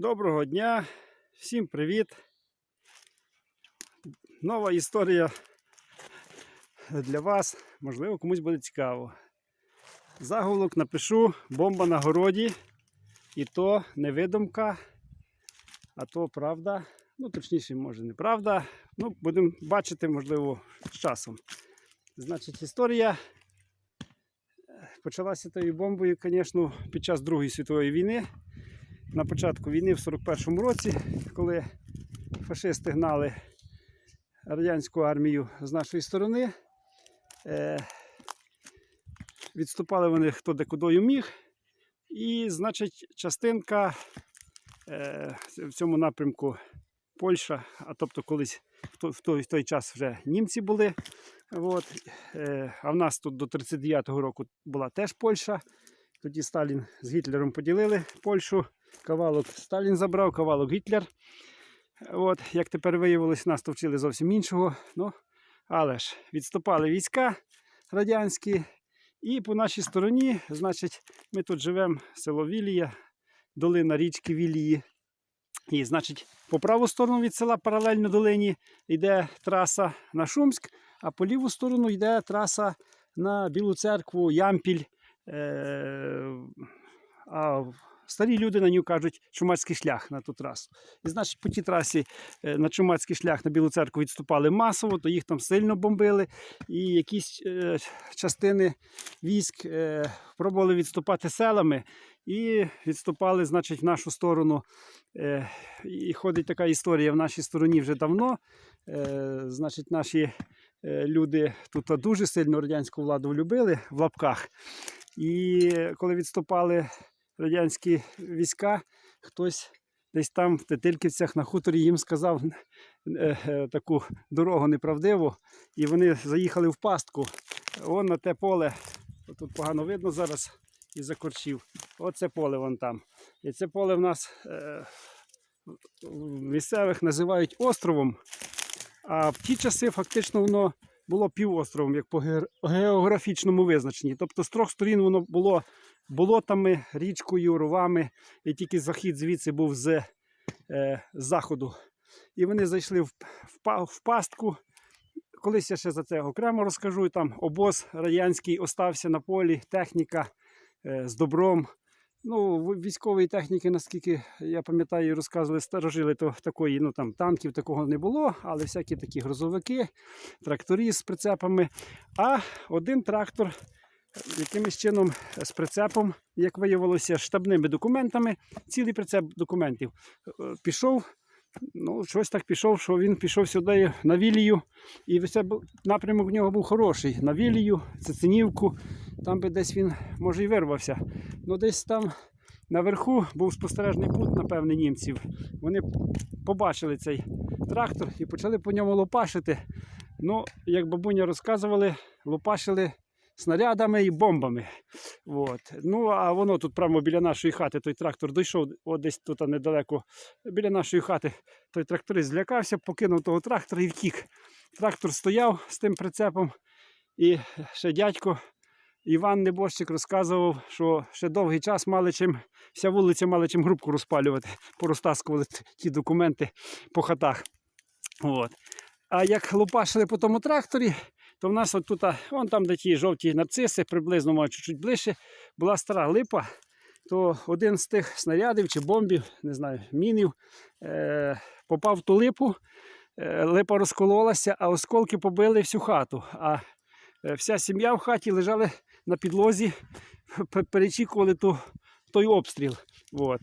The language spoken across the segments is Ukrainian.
Доброго дня, всім привіт. Нова історія для вас. Можливо, комусь буде цікаво. Заголовок напишу бомба на городі. І то не видумка, а то правда. Ну, точніше, може, неправда. Ну, будемо бачити, можливо, з часом. Значить, історія почалася тою бомбою, звісно, під час Другої світової війни на початку війни в 41-му році, коли фашисти гнали радянську армію з нашої сторони. Е, відступали вони хто де кудою міг. І, значить, частинка е, в цьому напрямку Польща, а тобто колись в той, в той, час вже німці були. От, е, а в нас тут до 39-го року була теж Польща. Тоді Сталін з Гітлером поділили Польщу. Кавалок Сталін забрав, кавалок Гітлер. От, як тепер виявилось, нас то вчили зовсім іншого. Ну, але ж відступали війська радянські. І по нашій стороні, значить, ми тут живемо, село Вілія, долина річки Вілії. І, значить, по праву сторону від села, паралельно долині, йде траса на Шумськ, а по ліву сторону йде траса на Білу церкву, Ямпіль. Е- а старі люди на нього кажуть чумацький шлях на ту трасу. І значить, по тій трасі е, на чумацький шлях на Білу церкву відступали масово, то їх там сильно бомбили. І якісь е, частини військ пробували відступати селами і відступали, значить, в нашу сторону. І ходить така історія в нашій стороні вже давно. Значить, наші люди тут дуже сильно радянську владу любили в лапках. І коли відступали радянські війська, хтось десь там в Тетильківцях на хуторі їм сказав е, е, таку дорогу неправдиву, і вони заїхали в пастку. Вон на те поле, тут погано видно зараз і за корчів. Оце поле вон там. І це поле в нас е, місцевих називають островом. А в ті часи фактично воно було півостровом, як по географічному визначенні. Тобто з трьох сторін воно було болотами, річкою, ровами, і тільки захід звідси був з, е, заходу. І вони зайшли в, в, в пастку. Колись я ще за це окремо розкажу. Там обоз радянський остався на полі, техніка е, з добром. Ну, військової техніки, наскільки я пам'ятаю, розказували, старожили, то такої, ну там танків такого не було, але всякі такі грузовики, тракторі з прицепами. А один трактор якимось чином з прицепом, як виявилося, штабними документами, цілий прицеп документів. е, Пішов, ну, щось так пішов, що він пішов сюди на Вілію, і це напрямок в нього був хороший. На Вілію, Цицинівку, там би десь він, може, і вирвався. Ну, десь там наверху був спостережний пункт, напевне, німців. Вони побачили цей трактор і почали по ньому лопашити. Ну, як бабуня розказували, лопашили снарядами і бомбами. От. Ну, а воно тут прямо біля нашої хати, той трактор дійшов, от десь тут недалеко, біля нашої хати, той тракторист злякався, покинув того трактора і втік. Трактор стояв з тим прицепом, і ще дядько Іван Небожчик розказував, що ще довгий час мали чим, вся вулиця мала чим грубку розпалювати, порозтаскували ті документи по хатах. От. А як лопашили по тому тракторі, то в нас тут, вон там, де ті жовті нарциси, приблизно може чуть-чуть ближче, була стара липа, то один з тих снарядів чи бомбів, не знаю, мінів, е, попав в ту липу, е, липа розкололася, а осколки побили всю хату. А е, вся сім'я в хаті лежали на підлозі, перечікували ту, той обстріл. От.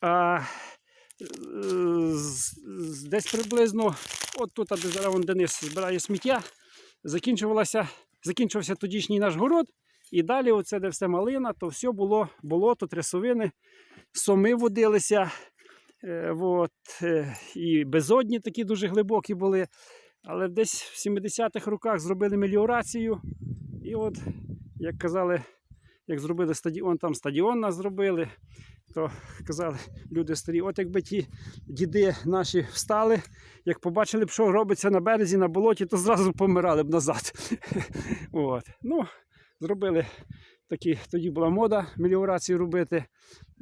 А, десь приблизно, от тут, де зараз Денис збирає сміття, закінчувалася, закінчився тодішній наш город, і далі, оце, де все малина, то все було болото, трясовини, соми водилися. Е, от, е, і безодні такі дуже глибокі були. Але десь в 70-х роках зробили меліорацію. І от, як казали, як зробили стадіон, там стадіон нас зробили, то казали люди старі, от якби ті діди наші встали, як побачили б, що робиться на березі, на болоті, то зразу помирали б назад. От. Ну, зробили такі, тоді була мода меліорацію робити.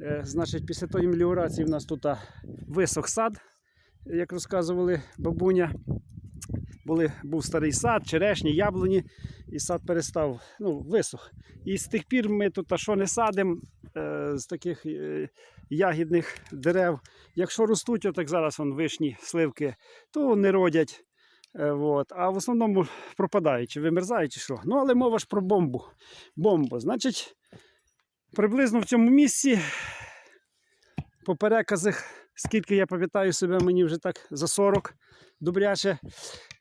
Е, значить, після тої меліорації в нас тут висох сад, як розказували бабуня. Були, був старий сад, черешні, яблуні, і сад перестав ну, висох. І з тих пір ми тут а що не садимо е, з таких е, ягідних дерев. Якщо ростуть, отак зараз вон, вишні, сливки, то не родять. Е. А в основному пропадають, чи вимерзають, чи що. Ну, але мова ж про бомбу. Бомбу. Значить, приблизно в цьому місці, по переказах, скільки я пам'ятаю себе, мені вже так за 40 добряче,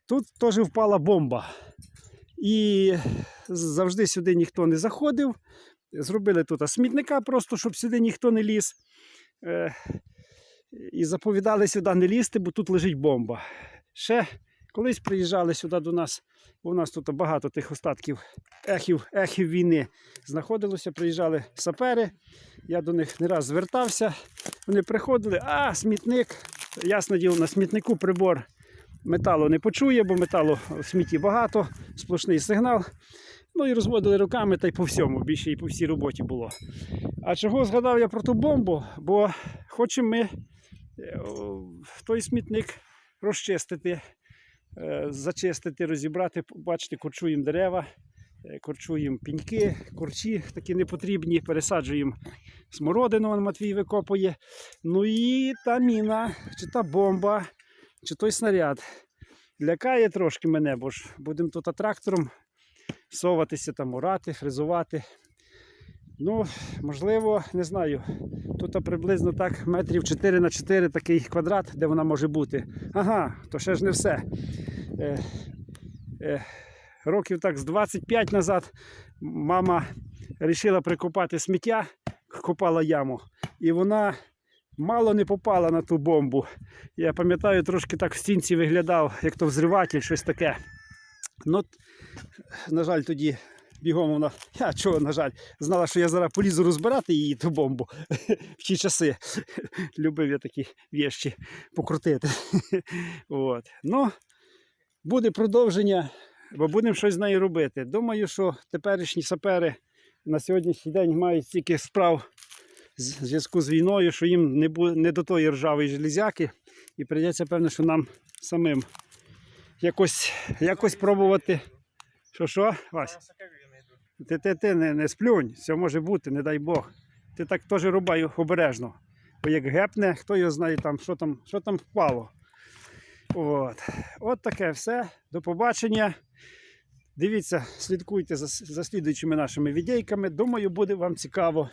тут теж впала бомба. І завжди сюди ніхто не заходив. Зробили тут смітника, просто щоб сюди ніхто не ліз. Е, і заповідали сюди не лізти, бо тут лежить бомба. Ще колись приїжджали сюди до нас. У нас тут багато тих остатків ехів, ехів війни знаходилося. Приїжджали сапери. Я до них не раз звертався. Вони приходили, а смітник. Ясно діло, на смітнику прибор металу не почує, бо металу в смітті багато, сплошний сигнал. Ну і розводили руками та й по всьому, більше і по всій роботі було. А чого згадав я про ту бомбу? Бо хочемо ми е, той смітник розчистити, е, зачистити, розібрати, бачите, корчуємо дерева, е, корчуємо піньки, корчі такі непотрібні, пересаджуємо смородину, Матвій викопує. Ну і та міна, чи та бомба, чи той снаряд. Лякає трошки мене, бо ж будемо тут трактором соватися, там, орати, фрезувати. Ну, можливо, не знаю. Тут приблизно так метрів 4 на 4 такий квадрат, де вона може бути. Ага, то ще ж не все. Е, е, років так з 25 назад мама вирішила прикопати сміття, копала яму, і вона мало не попала на ту бомбу. Я пам'ятаю, трошки так в стінці виглядав, як то взриватель, щось таке. Ну, на жаль, тоді бігом вона, я чого, на жаль, знала, що я зараз полізу розбирати її ту бомбу в ті часи. Любив я такі вещі покрутити. От. Ну, буде продовження, бо будемо щось з нею робити. Думаю, що теперішні сапери на сьогоднішній день мають стільки справ в зв'язку з війною, що їм не, не до тої ржавої железяки. І прийдеться, певно, що нам самим якось, якось пробувати. Що що, Вась? Ти, ти, ти не, не сплюнь, це може бути, не дай Бог. Ти так теж рубай обережно. Бо як гепне, хто його знає, там, що, там, що там впало. От. От таке все. До побачення. Дивіться, слідкуйте за, за слідуючими нашими відейками. Думаю, буде вам цікаво.